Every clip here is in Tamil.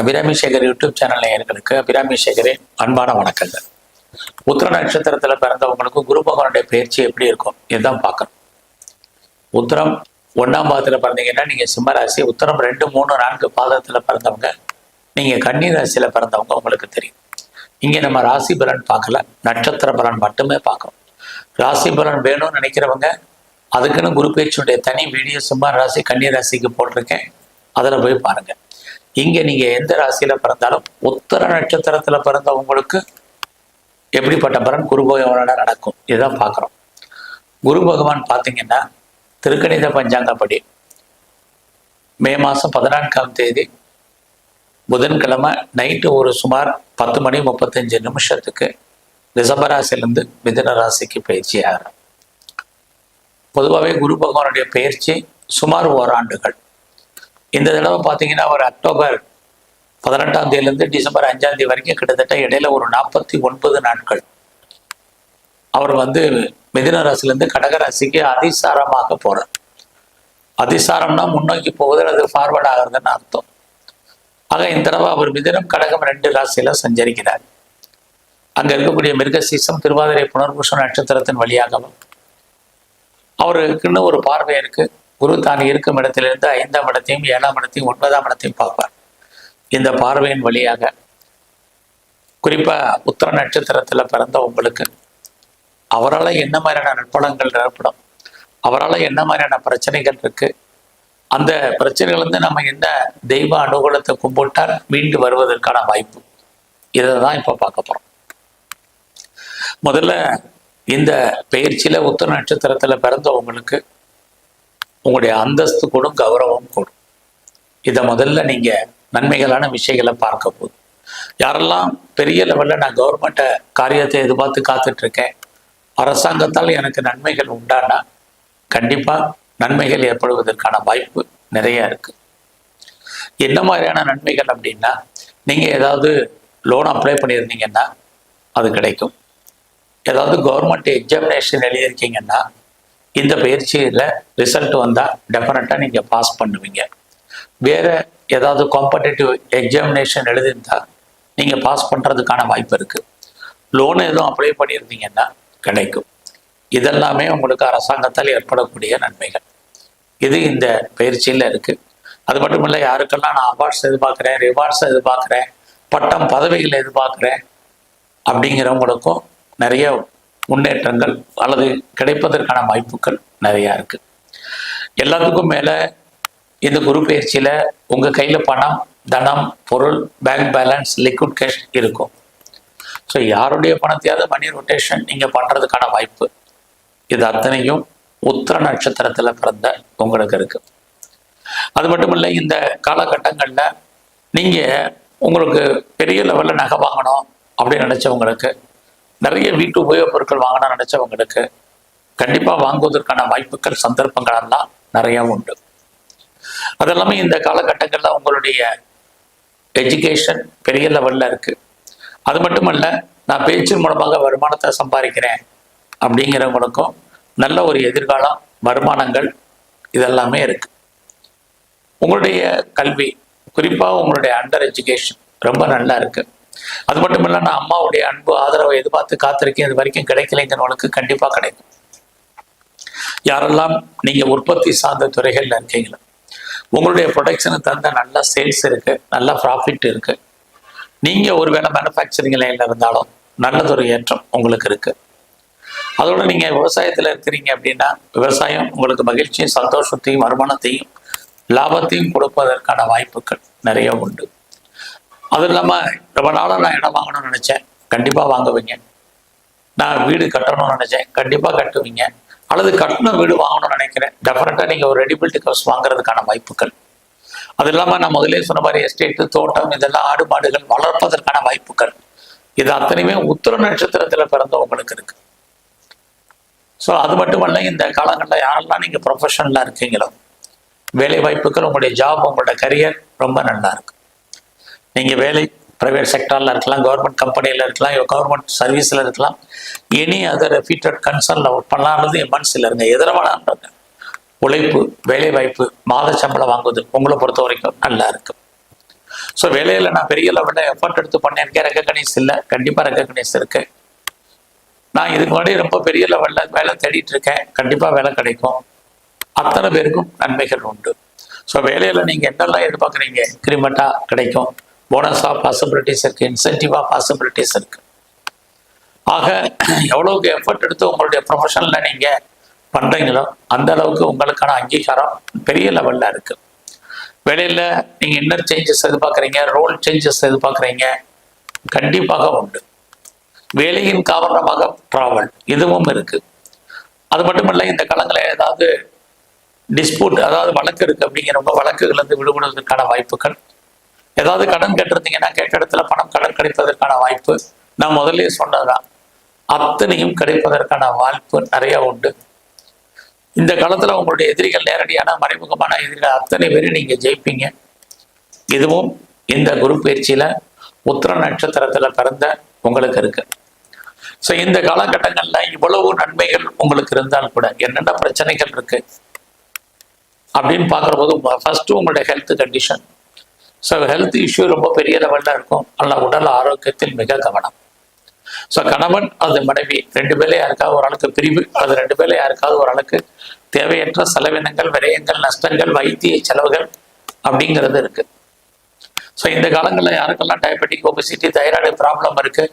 அபிராமி சேகர் யூடியூப் சேனல் நேயர்களுக்கு அபிராமி சேகரின் அன்பான வணக்கங்கள். உத்திர நட்சத்திரத்துல பிறந்தவங்களுக்கு குரு பகவானுடைய பயிற்சி எப்படி இருக்கும்? இதுதான் பார்க்கணும். உத்திரம் ஒண்ணாம் பாதத்துல பிறந்தீங்கன்னா நீங்க சிம்மராசி உத்திரம் ரெண்டு மூணு நான்கு பாதத்துல பிறந்தவங்க நீங்க கன்னி ராசியில் பிறந்தவங்க உங்களுக்கு தெரியும். இங்க நம்ம ராசி பலன் பார்க்கல. நட்சத்திர பலன் மட்டுமே பார்க்கணும். ராசி பலன் வேணும்னு நினைக்கிறவங்க அதுக்குன்னு குரு பயிற்சியுடைய தனி வீடியோ சிம்ம ராசி கன்னி ராசிக்கு போட்டிருக்கேன். அதுல போய் பாருங்க. இங்க நீங்க எந்த ராசியில பிறந்தாலும் உத்தர நட்சத்திரத்துல பிறந்தவங்களுக்கு எப்படிப்பட்ட பலன் குரு பகவானோட நடக்கும்? இதுதான் பார்க்குறோம். குரு பகவான் பார்த்தீங்கன்னா திருக்கணித பஞ்சாங்கப்படி மே மாதம் பதினான்காம் தேதி புதன்கிழமை நைட்டு ஒரு சுமார் பத்து மணி முப்பத்தஞ்சு நிமிஷத்துக்கு ரிஷபராசிலேருந்து மிதன ராசிக்கு பயிற்சி ஆகிறோம் பொதுவாகவே குரு பகவானுடைய பயிற்சி சுமார் ஓராண்டுகள். இந்த தடவை பார்த்தீங்கன்னா ஒரு அக்டோபர் பதினெட்டாம் தேதியிலேருந்து டிசம்பர் அஞ்சாம் தேதி வரைக்கும் கிட்டத்தட்ட இடையில ஒரு நாற்பத்தி ஒன்பது நாட்கள். அவர் வந்து மிதின ராசிலேருந்து கடகராசிக்கு அதிசாரமாக போகிறார் அதிசாரம்னா முன்னோக்கி போவது அது ஃபார்வர்ட் ஆகிறதுன்னு அர்த்தம். ஆக இந்த தடவை அவர் மிதினம் கடகம் ரெண்டு ராசியில சஞ்சரிக்கிறார். அங்கே இருக்கக்கூடிய மிருகசீசம் திருவாதிரை புனர்பூஷம் நட்சத்திரத்தின் வழியாகவும். அவருக்குன்னு ஒரு பார்வை இருக்குது குரு தான் இருக்கும் இடத்திலிருந்து ஐந்தாம் இடத்தையும் ஏழாம் இடத்தையும் ஒன்பதாம் இடத்தையும் பார்ப்பார். இந்த பார்வையின் வழியாக. குறிப்பா உத்தர நட்சத்திரத்துல பிறந்த உங்களுக்கு அவரால் என்ன மாதிரியான நற்பலங்கள் ஏற்படும்? அவரால் என்ன மாதிரியான பிரச்சனைகள் இருக்கு? அந்த பிரச்சனைகள்லேருந்து நம்ம என்ன தெய்வ அனுகூலத்தை கும்பிட்டால் மீண்டு வருவதற்கான வாய்ப்பு? இதை தான் இப்போ பார்க்க போறோம். முதல்ல இந்த பயிற்சியில உத்தர நட்சத்திரத்துல பிறந்தவங்களுக்கு உங்களுடைய அந்தஸ்து கூடும் கௌரவம் கூடும். இதை முதல்ல நீங்கள் நன்மைகளான விஷயங்களை பார்க்க போகுது. யாரெல்லாம் பெரிய லெவலில் நான் கவர்மெண்ட்டை காரியத்தை எதிர்பார்த்து காத்துட்ருக்கேன் அரசாங்கத்தால் எனக்கு நன்மைகள் உண்டானா? கண்டிப்பாக நன்மைகள் ஏற்படுவதற்கான வாய்ப்பு நிறைய இருக்குது என்ன மாதிரியான நன்மைகள் அப்படின்னா நீங்கள் ஏதாவது லோன் அப்ளை பண்ணியிருந்தீங்கன்னா அது கிடைக்கும். ஏதாவது கவர்மெண்ட் எக்ஸாமினேஷன் எழுதியிருக்கீங்கன்னா இந்த பயிற்சியில் ரிசல்ட் வந்தால் டெஃபினட்டாக நீங்கள் பாஸ் பண்ணுவீங்க. வேற ஏதாவது காம்படேட்டிவ் எக்ஸாமினேஷன் எழுதியிருந்தா நீங்கள் பாஸ் பண்ணுறதுக்கான வாய்ப்பு இருக்குது லோன் எதுவும் அப்ளை பண்ணியிருந்தீங்கன்னா கிடைக்கும். இதெல்லாமே உங்களுக்கு அரசாங்கத்தால் ஏற்படக்கூடிய நன்மைகள். இது இந்த பயிற்சியில் இருக்குது அது மட்டும் இல்லை யாருக்கெல்லாம் நான் அவார்ட்ஸ் எதிர்பார்க்குறேன் ரிவார்ட்ஸ் எதிர்பார்க்குறேன் பட்டம் பதவிகள் எதிர்பார்க்குறேன் அப்படிங்கிறவங்களுக்கும் நிறைய முன்னேற்றங்கள் அல்லது கிடைப்பதற்கான வாய்ப்புகள் நிறையா இருக்குது எல்லாத்துக்கும் மேலே இந்த குரு பயிற்சியில் உங்கள் கையில் பணம் தனம் பொருள் பேங்க் பேலன்ஸ் லிக்விட் கேஷ் இருக்கும். ஸோ யாருடைய பணத்தையாவது மணி ரொட்டேஷன் நீங்கள் பண்ணுறதுக்கான வாய்ப்பு இது அத்தனையும் உத்திர நட்சத்திரத்தில் பிறந்த உங்களுக்கு இருக்குது அது மட்டும் இல்லை இந்த காலகட்டங்களில் நீங்கள் உங்களுக்கு பெரிய லெவலில் நகை வாங்கணும் அப்படின்னு நினச்சவங்களுக்கு நிறைய வீட்டு உபயோகப் பொருட்கள் வாங்கணும்னு நினைச்சவங்களுக்கு கண்டிப்பா வாங்குவதற்கான வாய்ப்புகள் சந்தர்ப்பங்கள் எல்லாம் நிறைய உண்டு. அது எல்லாமே இந்த காலகட்டங்கள்ல உங்களுடைய எஜுகேஷன் பெரிய லெவல்ல இருக்கு. அது மட்டுமல்ல நான் பேச்சின் மூலமாக வருமானத்தை சம்பாதிக்கிறேன் அப்படிங்கிறவங்களுக்கும் நல்ல ஒரு எதிர்காலம் வருமானங்கள் இதெல்லாமே இருக்கு. உங்களுடைய கல்வி குறிப்பாக உங்களுடைய அண்டர் எஜுகேஷன் ரொம்ப நல்லா இருக்குது அது மட்டும் இல்லை நான் அம்மாவுடைய அன்பு ஆதரவை எதிர்பார்த்து காத்திருக்கேன். இது வரைக்கும் கிடைக்கலைங்கிறவங்களுக்கு கண்டிப்பா கிடைக்கும். யாரெல்லாம் நீங்க உற்பத்தி சார்ந்த துறைகள்ல இருக்கீங்களோ உங்களுடைய ப்ரொடக்ஷனை தந்த நல்ல சேல்ஸ் இருக்கு நல்ல ப்ராஃபிட் இருக்கு. நீங்க ஒருவேளை மேனுஃபேக்சரிங் லைன்ல இருந்தாலும் நல்லதொரு ஏற்றம் உங்களுக்கு இருக்கு. அதோட நீங்க விவசாயத்துல இருக்கிறீங்க அப்படின்னா விவசாயம் உங்களுக்கு மகிழ்ச்சியும் சந்தோஷத்தையும் வருமானத்தையும் லாபத்தையும் கொடுப்பதற்கான வாய்ப்புகள் நிறைய உண்டு. அது இல்லாமல் ரொம்ப நாளாக நான் இடம் வாங்கணும்னு நினச்சேன்? கண்டிப்பாக வாங்குவீங்க. நான் வீடு கட்டணும்னு நினச்சேன். கண்டிப்பாக கட்டுவீங்க. அல்லது கட்டின வீடு வாங்கணும்னு நினைக்கிறேன். டெஃபினட்டாக நீங்கள் ஒரு ரெடிபில்ட் ஹவுஸ் வாங்குறதுக்கான வாய்ப்புகள். அது இல்லாமல் நான் முதலே சொன்ன மாதிரி எஸ்டேட்டு தோட்டம் இதெல்லாம் ஆடு மாடுகள் வளர்ப்பதற்கான வாய்ப்புகள். இது அத்தனையுமே உத்திர நட்சத்திரத்தில் பிறந்தவங்களுக்கு இருக்கு. ஸோ அது மட்டுமல்ல இந்த காலங்களில் யாரெல்லாம் நீங்கள் ப்ரொஃபஷனலாக இருக்கீங்களோ வேலை வாய்ப்புகள் உங்களுடைய ஜாப் உங்களோட கரியர் ரொம்ப நல்லா இருக்கு. நீங்கள் வேலை ப்ரைவேட் செக்டரில் இருக்கலாம் கவர்மெண்ட் கம்பெனியில் இருக்கலாம் கவர்மெண்ட் சர்வீஸில் இருக்கலாம். எனி அதர் ஃபீட்டட் கன்சர்னில் ஒர்க் பண்ணலான்றது என் மனசில் இருங்க. எதில் உழைப்பு வேலை வாய்ப்பு மாத சம்பளம் வாங்குவது உங்களை பொறுத்த வரைக்கும் நல்லா இருக்கு ஸோ வேலையில் நான் பெரிய லெவலில் எஃபர்ட் எடுத்து பண்ணியிருக்கேன் ரெக்கக்னைஸ் இல்லை. கண்டிப்பாக ரெக்கக்னைஸ் இருக்கு. நான் இதுக்கு முன்னாடி ரொம்ப பெரிய லெவலில் வேலை தேடிட்டு இருக்கேன். கண்டிப்பாக வேலை கிடைக்கும். அத்தனை பேருக்கும் நன்மைகள் உண்டு. ஸோ வேலையில் நீங்கள் என்னெல்லாம் எதிர்பார்க்குறீங்க? இன்க்ரிமெண்ட்டாக கிடைக்கும். போனஸாக பாசிபிலிட்டிஸ் இருக்குது இன்சென்டிவாக பாசிபிலிட்டிஸ் இருக்குது ஆக எவ்வளவுக்கு எஃபர்ட் எடுத்து உங்களுடைய ப்ரொஃபஷனில் நீங்கள் பண்ணுறீங்களோ அந்த அளவுக்கு உங்களுக்கான அங்கீகாரம் பெரிய லெவலில் இருக்குது வேலையில் நீங்கள் இன்னர் சேஞ்சஸ் எதிர்பார்க்குறீங்க ரோல் சேஞ்சஸ் எதிர்பார்க்குறீங்க கண்டிப்பாக உண்டு. வேலையின் காரணமாக ட்ராவல் இதுவும் இருக்குது அது மட்டுமல்ல இந்த காலங்களில் ஏதாவது டிஸ்பியூட் அதாவது வழக்கு இருக்குது அப்படிங்கிறவங்க வழக்குகள்லேருந்து விடுபடுவதற்கான வாய்ப்புகள் ஏதாவது கடன் கேட்டிருந்தீங்கன்னா கேட்ட இடத்துல பணம் கடன் கிடைப்பதற்கான வாய்ப்பு. நான் முதல்ல சொன்னதுதான். அத்தனையும் கிடைப்பதற்கான வாய்ப்பு நிறைய உண்டு. இந்த காலத்துல உங்களுடைய எதிரிகள் நேரடியான மறைமுகமான எதிரிகள் அத்தனை பேரும் நீங்க ஜெயிப்பீங்க. இதுவும் இந்த குரு பயிற்சியில உத்திர நட்சத்திரத்துல பிறந்த உங்களுக்கு இருக்கு. ஸோ இந்த காலகட்டங்கள்ல இவ்வளவு நன்மைகள் உங்களுக்கு இருந்தால் கூட என்னென்ன பிரச்சனைகள் இருக்கு? அப்படின்னு பார்க்குற போது ஃபர்ஸ்ட் உங்களுடைய health condition so health issue ரொம்ப பெரிய லெவலில் இருக்கும். அல்ல உடல் ஆரோக்கியத்தில் மிக கவனம். ஸோ கணவன் அது மனைவி ரெண்டு பேர்ல யாருக்காவது ஒரு ஆளுக்கு பிரிவு அது ரெண்டு பேர்ல யாருக்காவது ஒரு ஆளுக்கு தேவையற்ற செலவினங்கள் விரயங்கள் நஷ்டங்கள் வைத்திய செலவுகள் அப்படிங்கிறது இருக்கு. ஸோ இந்த காலங்களில் யாருக்கெல்லாம் டயபெட்டிக் ஒபிசிட்டி தைராய்டு ப்ராப்ளம் இருக்கு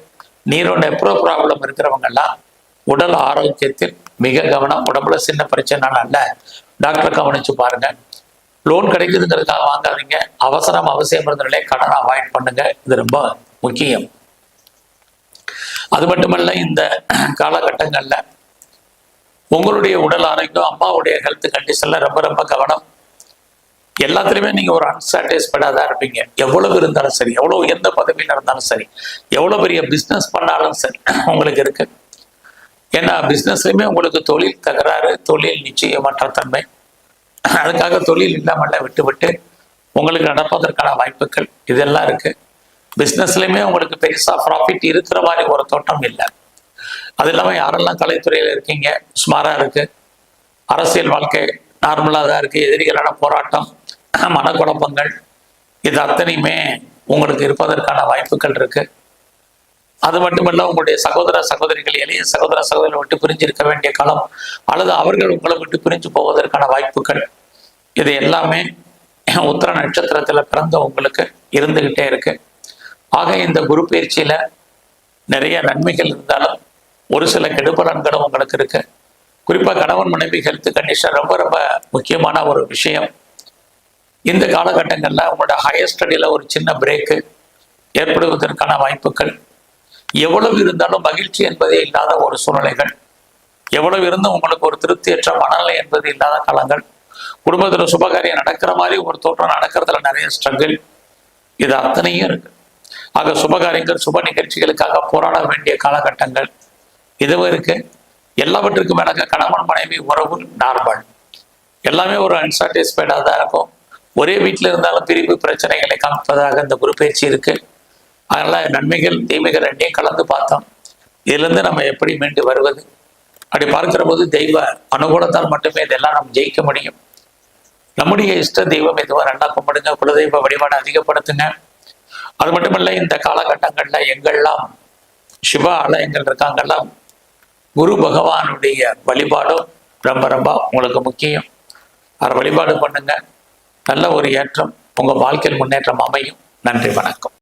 நீரோ நெப்ரோ ப்ராப்ளம் இருக்கிறவங்கெல்லாம் உடல் ஆரோக்கியத்தில் மிக கவனம் உடம்புல சின்ன பிரச்சனை அல்ல. டாக்டரை கவனிச்சு பாருங்க. லோன் கிடைக்குதுங்கிறதுக்காக வாங்காதீங்க. அவசரம் அவசியம் இருந்தனாலே கடன் அவாய்ட் பண்ணுங்க. இது ரொம்ப முக்கியம். அது மட்டுமல்ல இந்த காலகட்டங்களில் உங்களுடைய உடல் ஆரோக்கியம் அம்மாவுடைய ஹெல்த் கண்டிஷன்ல ரொம்ப ரொம்ப கவனம். எல்லாத்துலயுமே நீங்க ஒரு அன்சாட்டிஸ்ஃபைடா தான் இருப்பீங்க. எவ்வளவு இருந்தாலும் சரி எவ்வளவு எந்த பதவியில் இருந்தாலும் சரி எவ்வளவு பெரிய பிசினஸ் பண்ணாலும் சரி உங்களுக்கு இருக்கு. ஏன்னா பிசினஸ்லயுமே உங்களுக்கு தொழில் தகராறு தொழில் நிச்சயமற்ற தன்மை. அதுக்காக தொழில் இல்லாமல் விட்டுவிட்டு உங்களுக்கு நடப்பதற்கான வாய்ப்புகள் இதெல்லாம் இருக்கு. பிஸ்னஸ்லையுமே உங்களுக்கு பெருசா ப்ராஃபிட் இருக்கிற மாதிரி ஒரு தோட்டம் இல்லை. அது இல்லாமல் யாரெல்லாம் கலைத்துறையில் இருக்கீங்க சுமாராக இருக்கு. அரசியல் வாழ்க்கை நார்மலாக தான் இருக்குது எதிரிகளான போராட்டம் மனக்குழப்பங்கள் இது அத்தனையுமே உங்களுக்கு இருப்பதற்கான வாய்ப்புகள் இருக்குது அது மட்டுமல்ல உங்களுடைய சகோதர சகோதரிகள் எளிய சகோதர சகோதரிகளை விட்டு பிரிஞ்சிருக்க வேண்டிய காலம் அல்லது அவர்கள் உங்களை விட்டு பிரிஞ்சு போவதற்கான வாய்ப்புகள் இது எல்லாமே உத்தர நட்சத்திரத்துல பிறந்த உங்களுக்கு இருந்துகிட்டே இருக்கு. ஆக இந்த குரு பயிற்சியில நிறைய நன்மைகள் இருந்தாலும் ஒரு சில கெடுபலன்களும் உங்களுக்கு இருக்கு. குறிப்பாக கணவன் மனைவி ஹெல்த் கண்டிஷன் ரொம்ப ரொம்ப முக்கியமான ஒரு விஷயம். இந்த காலகட்டங்களில் உங்களோட ஹையர் ஸ்டடியில் ஒரு சின்ன பிரேக்கு ஏற்படுவதற்கான வாய்ப்புகள் எவ்வளவு இருந்தாலும் மகிழ்ச்சி என்பதே இல்லாத ஒரு சூழ்நிலைகள். எவ்வளவு இருந்தும் உங்களுக்கு ஒரு திருப்தியற்ற மனநிலை என்பது இல்லாத காலங்கள். குடும்பத்தில் சுபகாரியம் நடக்கிற மாதிரி ஒரு தோற்றம் நடக்கிறதுல நிறைய ஸ்ட்ரகிள் இது அத்தனையும் இருக்கு. ஆக சுபகாரியங்கள் சுப நிகழ்ச்சிகளுக்காக போராட வேண்டிய காலகட்டங்கள். இதுவும் இருக்கு. எல்லாவற்றுக்கும் மேலாக கணவன் மனைவி உறவு நார்மல் எல்லாமே ஒரு அன்சாட்டிஸ்ஃபைடாக தான் இருக்கும். ஒரே வீட்டில் இருந்தாலும் பிரிவு பிரச்சனைகளை காமிப்பதாக இந்த குரு பயிற்சி இருக்குது அதனால நன்மைகள் தீமைகள் ரெண்டையும் கலந்து பார்த்தோம். இதுலேருந்து நம்ம எப்படி மீண்டு வருவது? அப்படி பார்க்கிற போது தெய்வ அனுகூலத்தால் மட்டுமே இதெல்லாம் நம்ம ஜெயிக்க முடியும். நம்முடைய இஷ்ட தெய்வம் எதுவாக ரெண்டா கும்பிடுங்க குலதெய்வ வழிபாடு அதிகப்படுத்துங்க. அது மட்டுமல்ல இந்த காலகட்டங்களில் எங்கெல்லாம் சிவ ஆலயங்கள் இருக்காங்கெல்லாம் குரு பகவானுடைய வழிபாடும் ரொம்ப ரொம்ப உங்களுக்கு முக்கியம். அவர் வழிபாடு பண்ணுங்க. நல்ல ஒரு ஏற்றம் உங்கள் வாழ்க்கையில் முன்னேற்றம் அமையும். நன்றி வணக்கம்.